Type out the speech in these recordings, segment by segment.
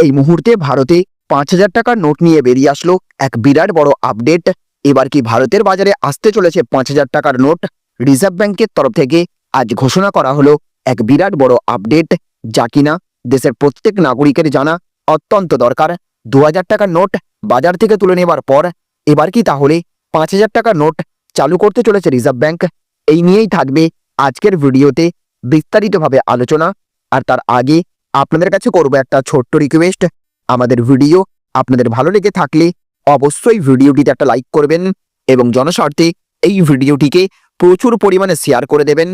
এই মুহূর্তে ভারতে পাঁচ হাজার টাকার নোট নিয়ে বেরিয়ে আসলো এক বিরাট বড় আপডেট এবার কি ভারতের বাজারে আসতে চলেছে পাঁচ হাজার টাকার নোট? রিজার্ভ ব্যাংকের তরফ থেকে আজ ঘোষণা করা হলো এক বিরাট বড় আপডেট যা কিনা দেশের প্রত্যেক নাগরিকের জানা অত্যন্ত দরকার। দু হাজার টাকার নোট বাজার থেকে তুলে নেবার পর এবার কি তাহলে পাঁচ হাজার টাকার নোট চালু করতে চলেছে রিজার্ভ ব্যাংক? এই নিয়েই থাকবে আজকের ভিডিওতে বিস্তারিতভাবে আলোচনা। আর তার আগে আপনাদের কাছে করব একটা ছোট্ট রিকোয়েস্ট আমাদের ভিডিও আপনাদের ভালো লেগে থাকলে অবশ্যই ভিডিওটিতে একটা লাইক করবেন এবং জনস্বার্থে এই ভিডিওটিকে প্রচুর পরিমাণে শেয়ার করে দেবেন।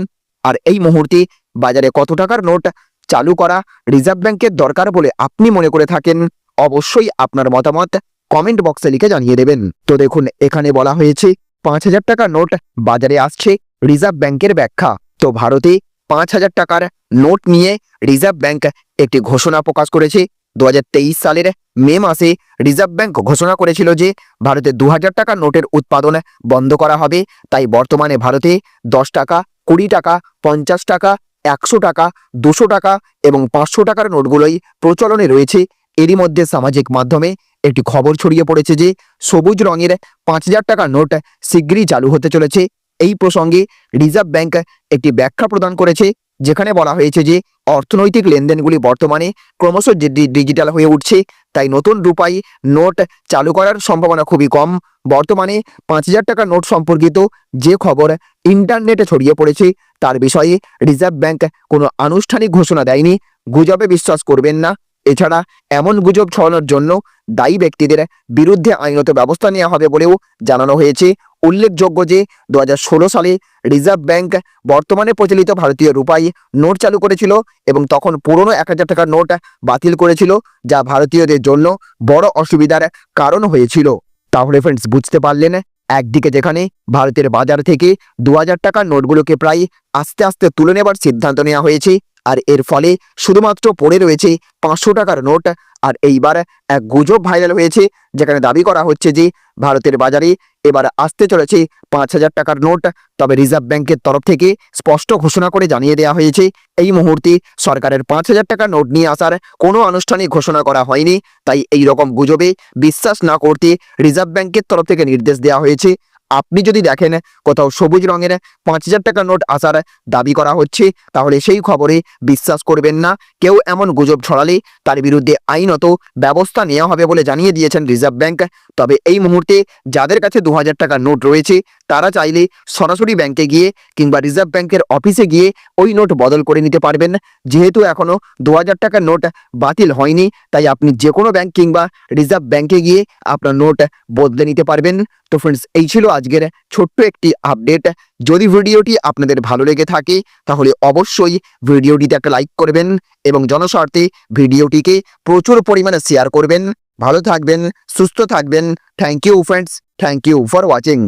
আর এই মুহূর্তে বাজারে কত টাকার নোট চালু করা রিজার্ভ ব্যাংকের দরকার বলে আপনি মনে করে থাকেন, অবশ্যই আপনার মতামত কমেন্ট বক্সে লিখে জানিয়ে দেবেন। তো দেখুন, এখানে বলা হয়েছে, পাঁচ হাজার টাকার নোট বাজারে আসছে রিজার্ভ ব্যাংকের ব্যাখ্যা। তো ভারতে পাঁচ হাজার টাকার নোট নিয়ে রিজার্ভ ব্যাংক একটি ঘোষণা প্রকাশ করেছে। দু হাজার তেইশ সালের মে মাসে রিজার্ভ ব্যাংক ঘোষণা করেছিল যে, ভারতে দু টাকার নোটের উৎপাদন বন্ধ করা হবে। তাই বর্তমানে ভারতে দশ টাকা, কুড়ি টাকা, পঞ্চাশ টাকা, একশো টাকা, দুশো টাকা এবং পাঁচশো টাকার নোটগুলোই প্রচলনে রয়েছে। এরই মধ্যে সামাজিক মাধ্যমে একটি খবর ছড়িয়ে পড়েছে যে, সবুজ রঙের পাঁচ হাজার টাকার নোট শীঘ্রই চালু হতে চলেছে। এই প্রসঙ্গে রিজার্ভ ব্যাংক একটি ব্যাখ্যা প্রদান করেছে। যেখানে বলা হয়েছে যে অর্থনৈতিক লেনদেনগুলি বর্তমানে ক্রমশ ডিজিটাল হয়ে উঠছে, তাই নতুন রূপাই নোট চালু করার সম্ভাবনা খুবই কম। বর্তমানে পাঁচ হাজার টাকার নোট সম্পর্কিত যে খবর ইন্টারনেটে ছড়িয়ে পড়েছে, তার বিষয়ে রিজার্ভ ব্যাংক কোনো আনুষ্ঠানিক ঘোষণা দেয়নি। গুজবে বিশ্বাস করবেন না। এছাড়া এমন গুজব ছড়ানোর জন্য দায়ী ব্যক্তিদের বিরুদ্ধে আইনত ব্যবস্থা নেওয়া হবে বলেও জানানো হয়েছে। উল্লেখযোগ্য যে দু হাজার ষোলো সালে রিজার্ভ ব্যাংক বর্তমানে প্রচলিত ভারতীয় রূপাই নোট চালু করেছিল এবং তখন পুরনো এক হাজার টাকার নোট বাতিল করেছিল, যা ভারতীয়দের জন্য বড় অসুবিধার কারণ হয়েছিল। তাহলে ফ্রেন্ডস বুঝতে পারলেন? একদিকে যেখানে ভারতের বাজার থেকে দু হাজার টাকার নোটগুলোকে প্রায় আস্তে আস্তে তুলে নেবার সিদ্ধান্ত নেওয়া হয়েছে, আর এর ফলে শুধুমাত্র পড়ে রয়েছে পাঁচশো টাকার নোট, আর এইবার এক গুজব ভাইরাল হয়েছে, যেখানে দাবি করা হচ্ছে যে ভারতের বাজারে এবার আসতে চলেছে পাঁচ হাজার টাকার নোট। তবে রিজার্ভ ব্যাংকের তরফ থেকে স্পষ্ট ঘোষণা করে জানিয়ে দেওয়া হয়েছে, এই মুহূর্তে সরকারের পাঁচ হাজার টাকার নোট নিয়ে আসার কোনো আনুষ্ঠানিক ঘোষণা করা হয়নি। তাই এই রকম গুজবে বিশ্বাস না করতে রিজার্ভ ব্যাংকের তরফ থেকে নির্দেশ দেওয়া হয়েছে। আপনি যদি দেখেন কোথাও সবুজ রঙের পাঁচ হাজার টাকার নোট আসার দাবি করা হচ্ছে, তাহলে সেই খবরে বিশ্বাস করবেন না। কেউ এমন গুজব ছড়ালে তার বিরুদ্ধে আইনত ব্যবস্থা নেওয়া হবে বলে জানিয়ে দিয়েছেন রিজার্ভ ব্যাংক। তবে এই মুহূর্তে যাদের কাছে দু হাজার টাকার নোট রয়েছে, তারা চাইলে সরাসরি ব্যাংকে গিয়ে কিংবা রিজার্ভ ব্যাংকের অফিসে গিয়ে ওই নোট বদল করে নিতে পারবেন। যেহেতু এখনও দু হাজার টাকার নোট বাতিল হয়নি, তাই আপনি যে কোনো ব্যাংক কিংবা রিজার্ভ ব্যাংকে গিয়ে আপনার নোট বদলে নিতে পারবেন। তো ফ্রেন্ডস এই ছিল আজকের ছোট্ট একটি আপডেট যদি ভিডিওটি আপনাদের ভালো লেগে থাকে, তাহলে অবশ্যই ভিডিওটিতে একটা লাইক করবেন এবং জনস্বার্থে ভিডিওটিকে প্রচুর পরিমাণে শেয়ার করবেন। ভালো থাকবেন, সুস্থ থাকবেন। Thank you friends thank you for watching